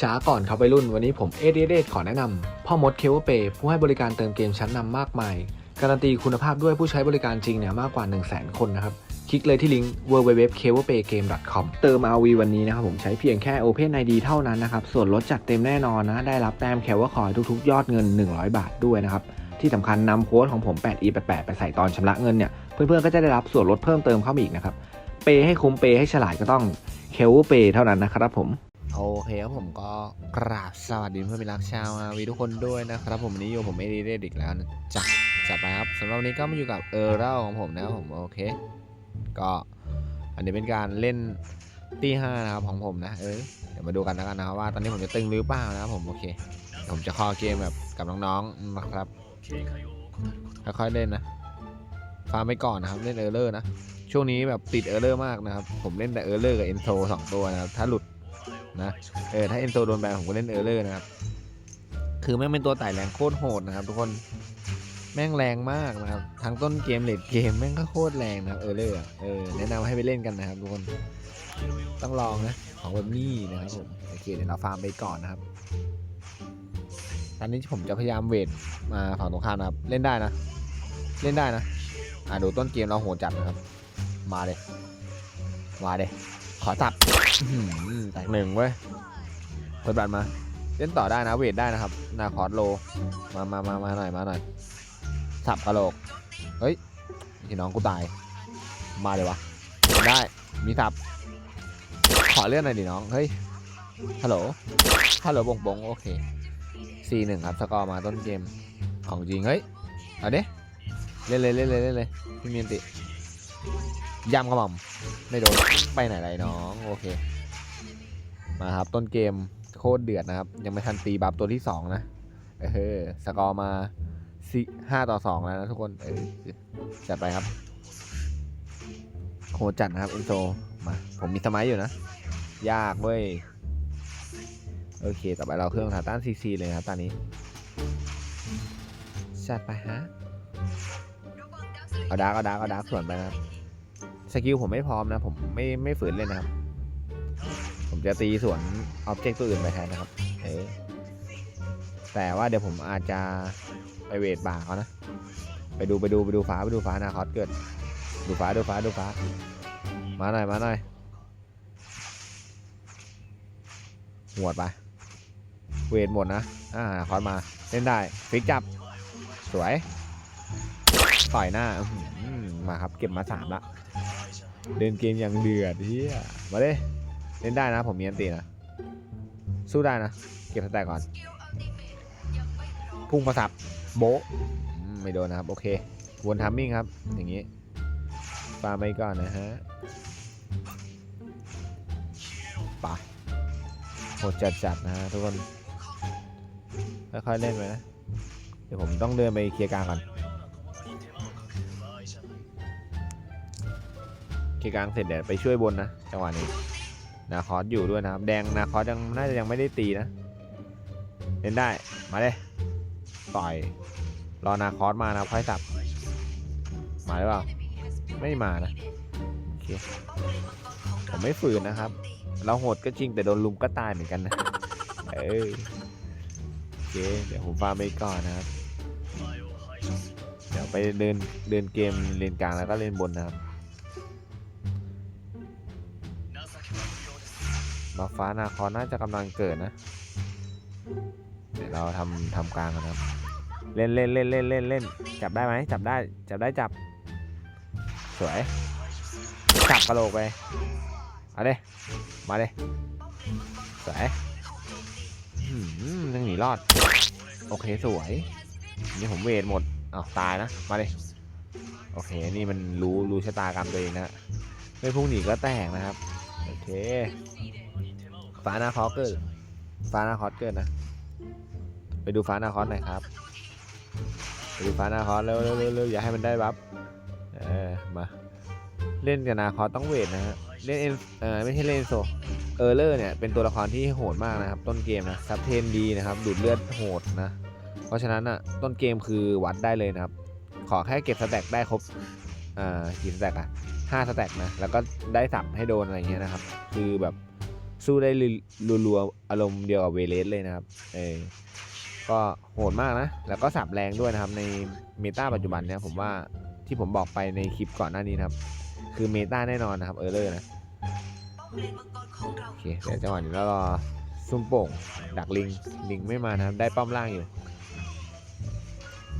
ช้าก่อนครับวัยรุ่นวันนี้ผมเอเดเดขอแนะนำพ่อมดเคเวเปผู้ให้บริการเติมเกมชั้นนำมากมาย การันตีคุณภาพด้วยผู้ใช้บริการจริงเนี่ยมากกว่า 1 0 0 0 0แคนนะครับ คลิกเลยที่ลิงก์ www.keverpaygame.com เติม RV วันนี้นะครับผมใช้เพียงแค่ Open ID เท่านั้นนะครับ ส่วนลดจัดเต็มแน่นอนนะ ได้รับแต้มแคเวอร์คอยทุกๆ ยอดเงิน 100 บาทด้วยนะครับ ที่สำคัญนำโค้ดของผม 8e88 ไปใส่ตอนชำระเงินเนี่ยเพื่อนๆก็จะได้รับส่วนลดเพิ่มเติมเข้ามาอีกนะครับเปย์ให้คุ้มเปให้ฉลาดก็ต้องเคเวเปเท่านั้นนะครับผม โอเคครับผมก็กราบสวัสดีเพื่อนมิรักชาวอาวีทุกคนด้วยนะครับผมวันนี้อยู่ผมเอดีเดอีกแล้วนะจ๊ะจัดไปครับสำหรับวันนี้ก็มาอยู่กับเออร์เรของผมนะครับผมโอเค ก็อันนี้เป็นการเล่นตีห้านะครับของผมนะเออเดี๋ยวมาดูกันแล้วกันนะครับว่าตอนนี้ผมจะตึงหรือเปล่านะครับผมโอเคเดี๋ยวผมจะคอเกมแบบกับน้องๆนะครับค่อยๆเล่นนะฟาร์มไปก่อนนะครับเล่นเออร์เลอร์นะช่วงนี้แบบติดเออร์เลอร์มากนะครับผมเล่นแต่เออร์เลอร์กับเอนโซสองตัวนะครับถ้าหลุด นะเออถ้าเอนโซโดนแบนผมก็เล่นเออร์เลอร์นะครับคือแม่งเป็นตัวไต่แรงโคตรโหดนะครับ ทุกคนแม่งแรงมากนะครับทั้งต้นเกมเลดเกมแม่งก็โคตรแรงนะครับเออร์เลอร์เออแนะนำให้ไปเล่นกันนะครับทุกคนต้องลองนะของแบบนี้นะครับผมโอเคเดี๋ยวเราฟาร์มไปก่อนนะครับตอนนี้ผมจะพยายามเวทมาฝั่งตรงข้ามนะครับเล่นได้นะ เล่นได้นะอ่าดูต้นเกมเราโหดจัดนะครับ มาเลยมาเลย ขอจับอื้อหือแตกหนึ่งเว้ยเปิดบัตรมา เล่นต่อได้นะเวทได้นะครับ นาคอร์สโล มามามามาหน่อยมาหน่อย สับกระโหลก เฮ้ยพี่น้องกูตาย มาเลยวะ ได้ มีสับ ขอเลื่อนหน่อยดิน้อง เฮ้ย ฮัลโหล ฮัลโหลบงบงโอเค4 1ครับ สกอร์มาต้นเกม ของจริง เฮ้ย เอาดิเล่นเลยเล่นเลยเล่นเลยพี่มีนติ ยำกระหม่อมไม่โดนไปไหนไรน้องโอเค มาครับต้นเกมโคตรเดือดนะครับ ยังไม่ทันตีบัฟตัวที่สองนะเออสกอร์มาสี่ห้าต่อสองแล้วนะทุกคนเออจัดไปครับโหดจัดนะครับอินโซมาผมมีสมัยอยู่นะ ยากเว้ยโอเค ต่อไปเราเครื่องทาต้านซีซีเลยครับตอนนี้จัดไปฮะเอาดาร์กเอาดาร์กเอาดาร์กส่วนไปนะครับ สกิลผมไม่พร้อมนะผมไม่ไม่ฝืนเล่นะครับ ผมจะตีสวนอ็อบเจกต์ตัวอื่นไปแทนนะครับเออแต่ว่าเดี๋ยวผมอาจจะไปเวทบ่าเขานะ ไปดูไปดูไปดูฟ้าไปดูฟ้านาคอสเกิด ดูฟ้าดูฟ้าดูฟ้า มาหน่อยมาหน่อยหวดไป เวทหมดนะ อ่าคอสมา เล่นได้ฟิกจับ สวย ต่อยหน้า มาครับ เก็บมาสามละ เล่นเกมอย่างเดือดเฮียมาเลยเล่นได้นะ ผมมีอันตีนะ สู้ได้นะ เก็บสแต็กก่อน พุ่งมาสับโบไม่โดนนะครับ โอเค วนทัมมิ่งครับ อย่างนี้ฟาร์มไปก่อนนะฮะปะโหดจัดๆนะฮะทุกคน ค่อยๆเล่นไปนะ เดี๋ยวผมต้องเดินไปเคลียร์กลางก่อน เคลียร์กลางเสร็จเดี๋ยวไปช่วยบนนะจังหวะนี้นาคอสอยู่ด้วยนะครับ แดงนาคอสยังน่าจะยังไม่ได้ตีนะเล่นได้มาเลยต่อยรอนาคอสมานะค่อยสับมาหรือเปล่าไม่มานะโอเคผมไม่ฝืนนะครับ เราโหดก็จริงแต่โดนลุมก็ตายเหมือนกันนะเออโอเคเดี๋ยวผมฟาร์มไปก่อนนะครับ เดี๋ยวไปเดินเดินเกมเลนกลางแล้วก็เล่นบนนะครับ มาฟ้านาคอนน่าจะกำลังเกิดนะ เดี๋ยวเราทำทำกลางกันนะครับ เล่นเล่นเล่นเล่นเล่นเล่นจับได้ไหมจับได้จับได้จับ สวย จับกระโหลกไป เอาเลยมาเลยสวยยังหนีรอด โอเคสวย นี่ผมเวทหมดอ้าวตายนะ มาเลยโอเค นี่มันรู้รู้ชะตากรรมตัวเองนะไม่พุ่งหนีก็แตกนะครับ โอเค ฟ้าหน้าคอสเกิดฟ้าหน้าคอสเกิดนะ ไปดูฟ้าหน้าคอสหน่อยครับ ไปดูฟ้าหน้าคอสเร็วเร็วเร็วเร็วอย่าให้มันได้บัฟเออมา เล่นกับนาคอต้องเวทนะฮะ เล่นเอ็นเออไม่ใช่เล่นโซเออร์เลอร์เนี่ยเป็นตัวละครที่โหดมากนะครับ ต้นเกมนะซับเทนดีนะครับดูดเลือดโหดนะ เพราะฉะนั้นอะต้นเกมคือวัดได้เลยนะครับ ขอแค่เก็บสแต็กได้ครบอ่ากี่สแต็กอะห้าสแต็กนะแล้วก็ได้สับให้โดนอะไรเงี้ยนะครับ คือแบบ สู้ได้รัวๆอารมณ์เดียวกับเวเลสเลยนะครับ เออก็โหดมากนะ แล้วก็สับแรงด้วยนะครับในเมตาปัจจุบันเนี่ยผมว่าที่ผมบอกไปในคลิปก่อนหน้านี้นะครับ คือเมตาแน่นอนนะครับเออเลอร์นะโอเคเดี๋ยวจังหวะนี้เรารอซุ่มโป่ง ดักลิง ลิงไม่มานะครับ ได้ป้อมล่างอยู่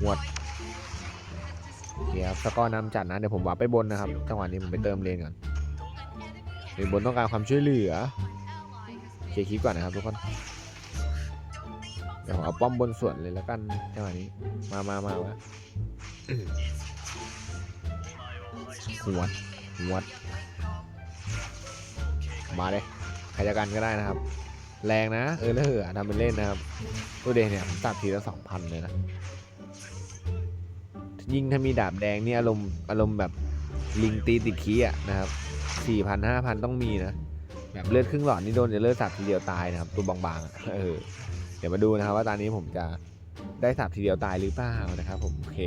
หวดเคครับสกอร์นำจัดนะ เดี๋ยวผมวาไปบนนะครับ จังหวะนี้ผมไปเติมเลนก่อนเลนบนต้องการความช่วยเหลือ เคลียร์คลิปก่อนนะครับทุกคน เดี๋ยวผมเอาป้อมบนส่วนเลยแล้วกันจังหวะนี้ มามามาวะหวดหวดมาเลยใครจะกันก็ได้นะครับ แรงนะ เออเลอร์ทำเป็นเล่นนะครับตัวเดเนี่ยผมตัดทีละสองพันเลยนะ ยิ่งถ้ามีดาบแดงนี่อารมณ์อารมณ์แบบลิงตีติดขี้อะนะครับสี่พันห้าพันต้องมีนะ แบบเลือดครึ่งหลอดนี่โดนจะเลือดสับทีเดียวตายนะครับ ตัวบางๆเออเดี๋ยวมาดูนะครับว่าตอนนี้ผมจะได้สับทีเดียวตายหรือเปล่านะครับ ผมโอเค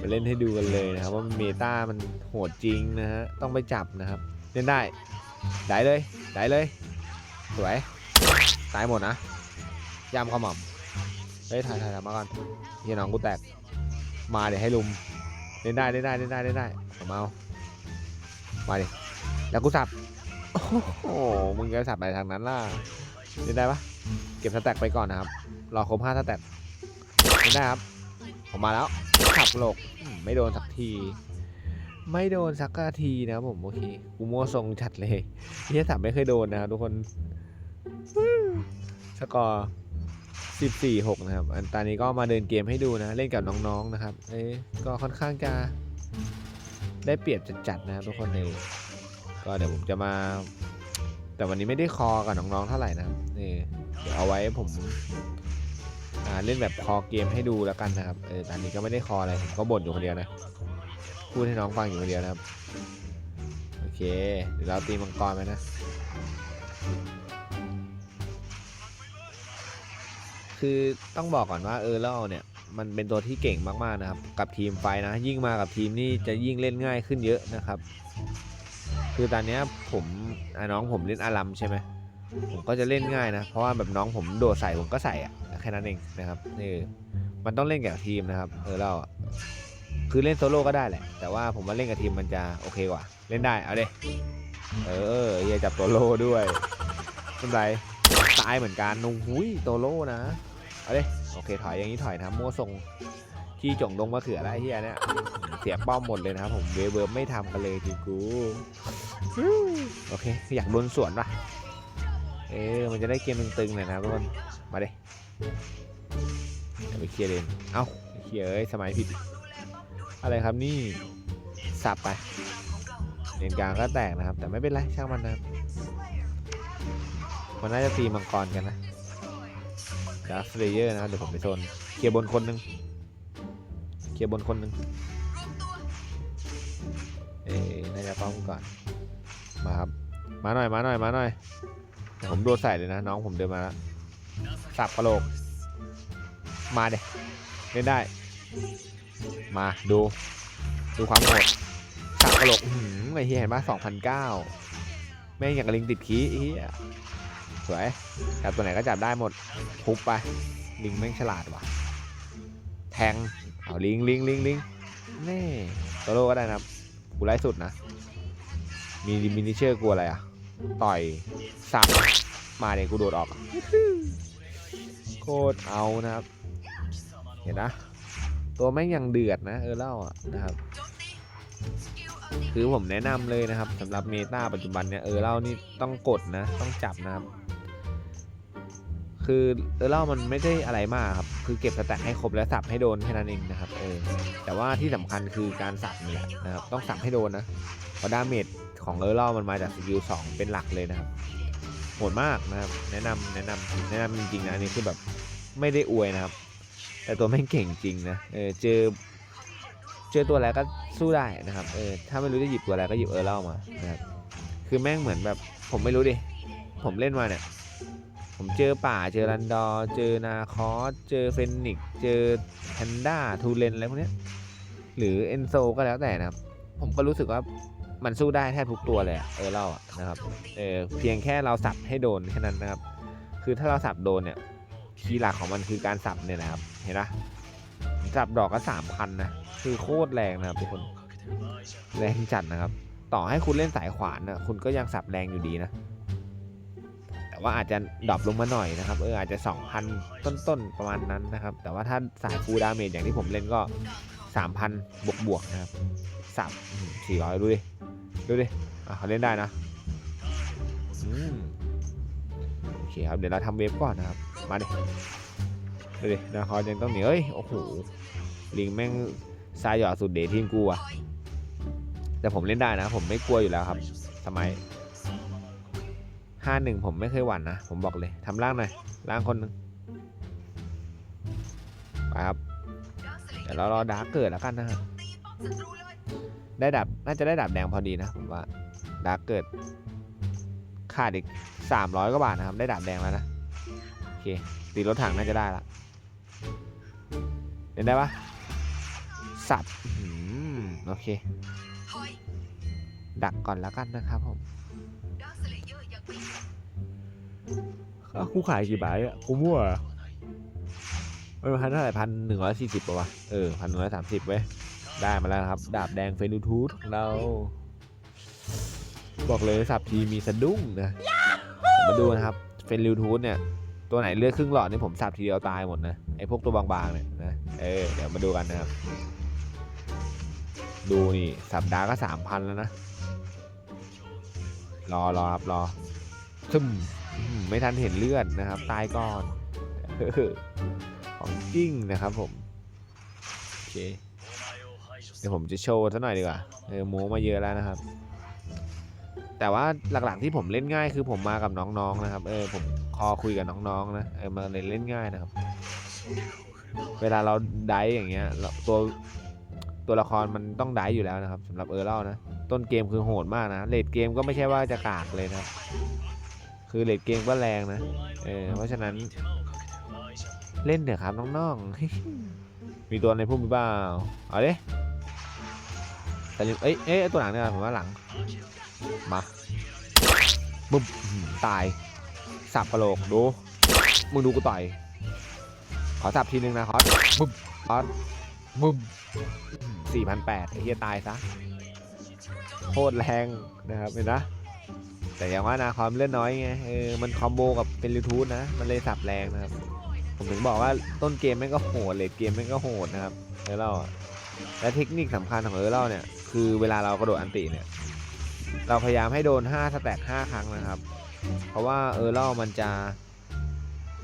มาเล่นให้ดูกันเลยนะครับ ว่าเมตามันโหดจริงนะฮะต้องไปจับนะครับเล่นได้ได้เลยได้เลย สวยตายหมดนะยำขมำเฮ้ยถ่ายถ่ายถ่ายมาก่อนเฮียน้องกูแตก มาเดี๋ยวให้ลุมเล่นได้เล่นได้เล่นได้เล่นได้ผมเอามาดิแล้วกูสับ โอ้โห มึงจะสับไปทางนั้นล่ะเล่นได้ปะเก็บสแต็กไปก่อนนะครับ รอครบห้าสแต็กเล่นได้ครับ ผมมาแล้วขับโลกไม่โดนสักที ไม่โดนสักทีนะครับผม โอเค กูโม่ทรงชัดเลยเฮียสับไม่เคยโดนนะครับทุกคน สกอร์สิบสี่หกนะครับ อันตอนนี้ก็มาเดินเกมให้ดูนะ เล่นกับน้องๆนะครับ เอ้ก็ค่อนข้างจะได้เปรียบจัดๆนะครับทุกคนเลย ก็เดี๋ยวผมจะมา แต่วันนี้ไม่ได้คอกับน้องๆเท่าไหร่นะครับนี่เดี๋ยวเอาไว้ผมเล่นแบบคอเกมให้ดูแล้วกันนะครับเออตอนนี้ก็ไม่ได้คออะไรก็บ่นอยู่คนเดียวนะพูดให้น้องฟังอยู่คนเดียวนะครับโอเค เดี๋ยวเราตีมังกรไปนะคือต้องบอกก่อนว่าเออเล่าเนี่ยมันเป็นตัวที่เก่งมากๆนะครับ กับทีมไฟนะ ยิ่งมากับทีมนี่จะยิ่งเล่นง่ายขึ้นเยอะนะครับ คือตอนเนี้ยผมน้องผมเล่นอารัมใช่ไหมผมก็จะเล่นง่ายนะ เพราะว่าแบบน้องผมโดดใส่ผมก็ใส่อะแค่นั้นเองนะครับนี่มันต้องเล่นกับทีมนะครับเออเล่าคือเล่นโซโล่ก็ได้แหละ แต่ว่าผมว่าเล่นกับทีมมันจะโอเคกว่า เล่นได้ เอาเดเออเฮียจับตโล่ด้วยไม่เป็นไรตายเหมือนกันนุ่งหุยตัวโล่นะ เอาเดโอเคถอยอย่างนี้ถอยนะมั่วทรง ขี้จงลงมาเขือแล้วไอ้เฮียเนี่ย เสียป้อมหมดเลยนะครับผมเวเวิร์มไม่ทำกันเลยทีกูโอเค อยากโดนสวนป่ะเออมันจะได้เกมตึงๆหน่อยนะทุกคน มาเด้เดี๋ยไปเคลียร์เลนเอ้าเคลียร์เอ้ยสมัยผิด อะไรครับนี่สับไปเลนกลางก็แตกนะครับ แต่ไม่เป็นไรช่างมันนะครับมันน่าจะตีมังกรกันนะดาร์ฟเลเยอร์นะเดี๋ยวผมไปโซนเคลียร์บนคนหนึ่ง เคลียร์บนคนหนึ่งเอ้น่าจะป้องก่อน มาครับ มาหน่อย มาหน่อย มาหน่อย ผมโดนใส่เลยนะ น้องผมเดินมาแล้วสับกระโหลก มาเด็เล่นได้ มาดู ดูความโหดสับกระโหลกหืมไอ้เฮียเห็นปะสองพันเก้าแม่งอย่างกับลิงติดขี้ไอ้เฮียสวยจับตัวไหนก็จับได้หมดทุบไป ลิงแม่งฉลาดว่ะ แทง เอาลิงลิงลิงลิงแน่โซโล่ก็ได้นะครับกูไล่สุดนะ มีมินิเชอร์กูอะไรอะ ต่อยสับมาเดี๋ยวกูโดดออก โคตรเอานะครับ เห็นนะ ตัวแม่งยังเดือดนะ เออเล่าอะนะครับ คือผมแนะนำเลยนะครับสำหรับเมตาปัจจุบันเนี่ยเออเล่านี่ต้องกดนะ ต้องจับนะครับ คือเออเล่ามันไม่ได้อะไรมากครับ คือเก็บสแต็กให้ครบแล้วสับให้โดนแค่นั้นเองนะครับเออแต่ว่าที่สำคัญคือการสับนี่แหละนะครับต้องสับให้โดนนะเพราะดาเมจของเออเล่ามันมาจากสกิลสองเป็นหลักเลยนะครับโหดมากนะครับแนะนำแนะนำแนะนำจริงๆนะอันนี้คือแบบไม่ได้อวยนะครับ แต่ตัวแม่งเก่งจริงนะเออเจอเจอตัวอะไรก็สู้ได้นะครับเออถ้าไม่รู้จะหยิบตัวอะไรก็หยิบเออเล่ามานะครับคือแม่งเหมือนแบบผมไม่รู้ดิผมเล่นมาเนี่ย ผมเจอป่าเจอรันดอร์เจอนาคอสเจอเฟนนิก เจอแพนด้าทูเลนอะไรพวกนี้หรือเอนโซก็แล้วแต่นะครับ ผมก็รู้สึกว่ามันสู้ได้แทบทุกตัวเลยเออเล่าอะนะครับเออเพียงแค่เราสับให้โดนแค่นั้นนะครับ คือถ้าเราสับโดนเนี่ยคีย์หลักของมันคือการสับเนี่ยนะครับ เห็นปะสับดอกก็สามพันนะคือโคตรแรงนะครับทุกคนแรงจัดนะครับ ต่อให้คุณเล่นสายขวานนะคุณก็ยังสับแรงอยู่ดีนะ แต่ว่าอาจจะดรอปลงมาหน่อยนะครับเอออาจจะ 2,000 ต้นๆประมาณนั้นนะครับ แต่ว่าถ้าสายฟูดาเมจอย่างที่ผมเล่นก็ 3,000 บวกบวกนะครับสับสี่ร้อยดูดิ ดูดิอะเขาเล่นได้นะอืมโอเคครับเดี๋ยวเราทำเวฟก่อนนะครับ มาดิดูดินาคอยังต้องหนีเอ้ยโอ้โหลิงแม่งซายหยอดสุดเดทีมกูอะแต่ผมเล่นได้นะ ผมไม่กลัวอยู่แล้วครับสมัย ห้าหนึ่งผมไม่เคยหวั่นนะ ผมบอกเลยทำร่างหน่อยร่างคนหนึ่งไปครับเดี๋ยวเรารอดาร์กเกิดแล้วกันนะครับได้ดับน่าจะได้ดับแดงพอดีนะผมว่าดาร์กเกิดขาดอีกสามร้อยกว่าบาทนะครับ ได้ดับแดงแล้วนะโอเคตีรถถังน่าจะได้ละเล่นได้ปะสัตว์โอเค ดักก่อนแล้วกันนะครับผม ค่าคู่ขายกี่บาทอะกูมั่วไม่พันเท่าไหร่พันหนึ่งร้อยสี่สิบป่าวะเออพันหนึ่งร้อยสามสิบเว้ยได้มาแล้วนะครับ ดาบแดงเฟนูทูธของเรา บอกเลยสับทีมีสะดุ้งนะผมมาดูนะครับเฟนริวทูธเนี่ย ตัวไหนเลือดครึ่งหลอดนี่ผมสับทีเดียวตายหมดนะไอพวกตัวบางๆเนี่ยนะเออเดี๋ยวมาดูกันนะครับ ดูนี่สัปดาห์ก็สามพันแล้วนะ รอรอครับรอซึมอื้อหือ ไม่ทันเห็นเลือดนะครับ ตายก่อนของจริงนะครับผม โอเค เดี๋ยวผมจะโชว์ซะหน่อยดีกว่า เออโม้มาเยอะแล้วนะครับ แต่ว่าหลักๆที่ผมเล่นง่ายคือผมมากับน้องๆนะครับ เออผมคอคุยกับน้องๆนะ เออมาเลยเล่นง่ายนะครับ เวลาเราได้อย่างเงี้ยเราตัวตัวละครมันต้องได้อยู่แล้วนะครับสำหรับเออเล่านะ ต้นเกมคือโหดมากนะเลดเกมก็ไม่ใช่ว่าจะกากเลยนะ คือเลดเกมก็แรงนะ เออ เพราะฉะนั้น เล่นเถอะครับน้องๆ มีตัวในพุ่มหรือเปล่า เอาดิแต่เอ้ยเอ้ยตัวหลังเนี่ยผมว่าหลัง มาบึ้มตาย สับกระโหลกดู มึงดูกูต่อย ขอสับทีนึงนะคอสบึ้มคอสบึ้มสี่พันแปดเหี้ยตายซะ โคตรแรงนะครับเห็นนะ แต่อย่างว่านะความเลื่อนน้อยไงเออมันคอมโบกับเป็นริทูธนะ มันเลยสับแรงนะครับ ผมถึงบอกว่าต้นเกมแม่งก็โหดเลดเกมแม่งก็โหดนะครับเออเล่าและเทคนิคสำคัญของเออเล่าเนี่ยคือเวลาเรากระโดดอันติเนี่ย เราพยายามให้โดน 5 สแต็ก5ครั้งนะครับ เพราะว่าเออเล่ามันจะ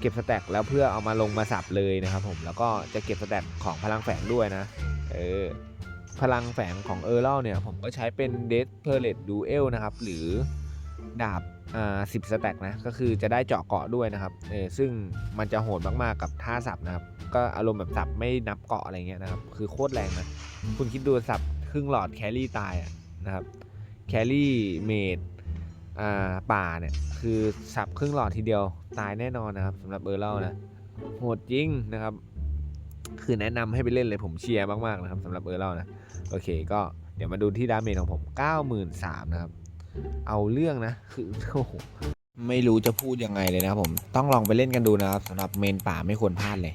เก็บสแต็กแล้วเพื่อเอามาลงมาสับเลยนะครับ ผมแล้วก็จะเก็บสแต็กของพลังแฝงด้วยนะ เออพลังแฝงของเออเล่าเนี่ยผมก็ใช้เป็นเดสเพอร์เลตดูเอลนะครับหรือ ดาบอ่าสิบสแต็กนะก็คือจะได้เจาะเกาะด้วยนะครับเออซึ่งมันจะโหดมาก ๆ กับท่าสับนะครับ ก็อารมณ์แบบสับไม่นับเกาะอะไรเงี้ยนะครับ คือโคตรแรงนะ คุณคิดดูสับครึ่งหลอดแครี่ตายนะครับแครี่เมดอ่าป่าเนี่ยคือสับครึ่งหลอดทีเดียวตายแน่นอนนะครับสำหรับเออร์เล่านะโหดจริงนะครับ คือแนะนำให้ไปเล่นเลยผมเชียร์มาก ๆ นะครับสำหรับเออร์เล่านะโอเค ก็เดี๋ยวมาดูที่ดาเมจของผม 93,000นะครับ เอาเรื่องนะ คือโอ้โหไม่รู้จะพูดยังไงเลยนะครับผม ต้องลองไปเล่นกันดูนะครับสำหรับเมนป่าไม่ควรพลาดเลย